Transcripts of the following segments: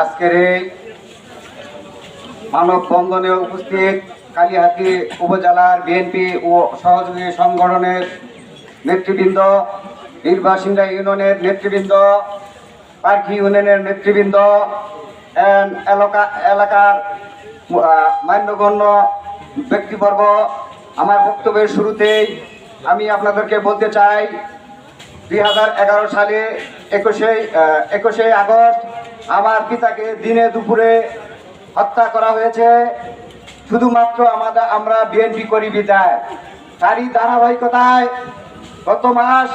আজকের এই মানববন্ধনে উপস্থিত কালিহাতি উপজেলার বিএনপি ও সহযোগী সংগঠনের নেতৃবৃন্দ নির্বাসিন্দা ইউনিয়নের নেতৃবৃন্দ, পার্কি ইউনিয়নের নেতৃবৃন্দ এলাকা, এলাকার মান্যগণ্য ব্যক্তিবর্গ, আমার বক্তব্যের শুরুতেই আমি আপনাদেরকে বলতে চাই দুই হাজার এগারো সালে একুশে একুশে আগস্ট আমার পিতাকে দিনে দুপুরে হত্যা করা হয়েছে। শুধুমাত্র আমাদের, আমরা বিএনপি করি বিদায় তারই ধারাবাহিকতায় গত মাস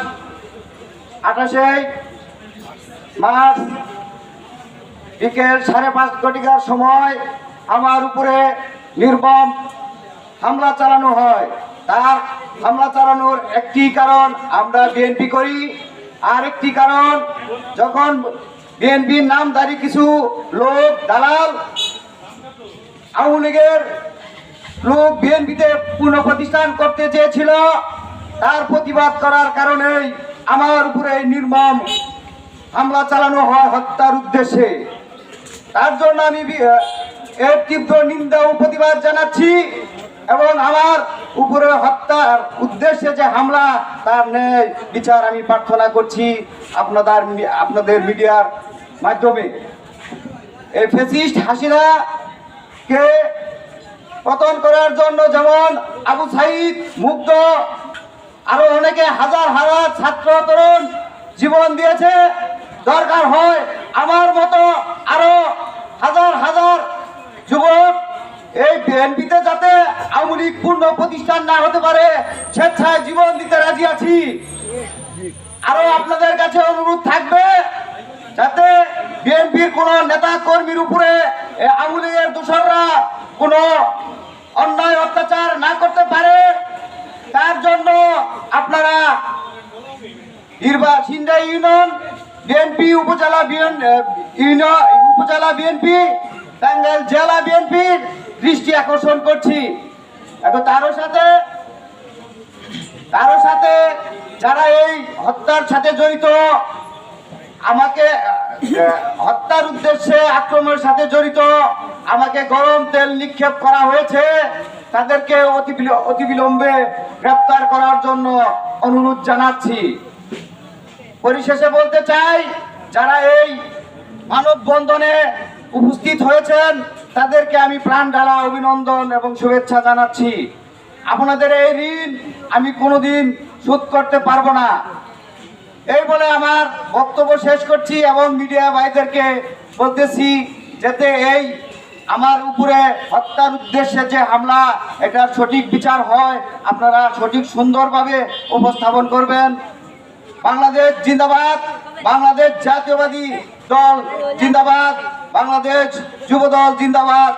আঠাশে মার্চ বিকেল সাড়ে পাঁচ ঘটিকার সময় আমার উপরে নির্মম হামলা চালানো হয়। তার হামলা চালানোর একটি কারণ আমরা বিএনপি করি। আর একটি কারণ, যখন বিএনপির নামধারী কিছু লোক, দালাল, আওয়ামী লীগের লোক বিএনপিতে পুনঃপ্রতিষ্ঠান করতে চেয়েছিল, তার প্রতিবাদ করার কারণেই আমার উপরে নির্মম হামলা চালানো হয় হত্যার উদ্দেশ্যে। তার জন্য আমি এর তীব্র নিন্দা ও প্রতিবাদ জানাচ্ছি এবং আমার উপরে হত্যার উদ্দেশ্যে যে হামলা, তার ন্যায় বিচার আমি প্রার্থনা করছি আপনাদের আপনাদের মিডিয়ার মাধ্যমে। এই ফেসিস্ট হাসিনা কে পতন করার জন্য যেমন আবু সাইদ মুগ্ধ, আরও অনেকে হাজার হাজার ছাত্র তরুণ জীবন দিয়েছে। দরকার হয় আমার মতো আরও হাজার হাজার যুবক এই বিএনপিতে যাতে আওয়ামী পূর্ণ প্রতিষ্ঠান না হতে পারে, স্বেচ্ছায় জীবন দিতে রাজি আছি। আরও আপনাদের কাছে অনুরোধ থাকবে যাতে বিএনপির কোন নেতা কর্মীর উপরে আওয়ামী লীগের দোসররা কোনো অন্যায় অত্যাচার না করতে পারে। তার জন্য আপনারা সিন্ধা ইউনিয়ন, বিএনপি উপজেলা উপজেলা বিএনপি টাঙ্গাইল জেলা বিএনপির দৃষ্টি আকর্ষণ করছি। এখন তারও সাথে তারও সাথে যারা এই হত্যার সাথে জড়িত, আমাকে হত্যার উদ্দেশ্যে আক্রমণের সাথে জড়িত, আমাকে গরম তেল নিক্ষেপ করা হয়েছে, তাদেরকে অতি বিল- অতি বিলম্বে গ্রেপ্তার করার জন্য অনুরোধ জানাচ্ছি। পরিশেষে বলতে চাই, যারা এই মানববন্ধনে উপস্থিত হয়েছেন তাদেরকে আমি প্রাণ ঢালা অভিনন্দন এবং শুভেচ্ছা জানাচ্ছি। আপনাদের এই ঋণ আমি কোনোদিন শোধ করতে পারব না। এই বলে আমার বক্তব্য শেষ করছি এবং মিডিয়া ভাইদেরকে বলতেছি যাতে এই আমার উপরে হত্যার উদ্দেশ্যে যে হামলা এটার সঠিক বিচার হয়, আপনারা সঠিক সুন্দরভাবে উপস্থাপন করবেন। বাংলাদেশ জিন্দাবাদ। বাংলাদেশ জাতীয়বাদী দল জিন্দাবাদ বাংলাদেশ যুব দল জিন্দাবাদ।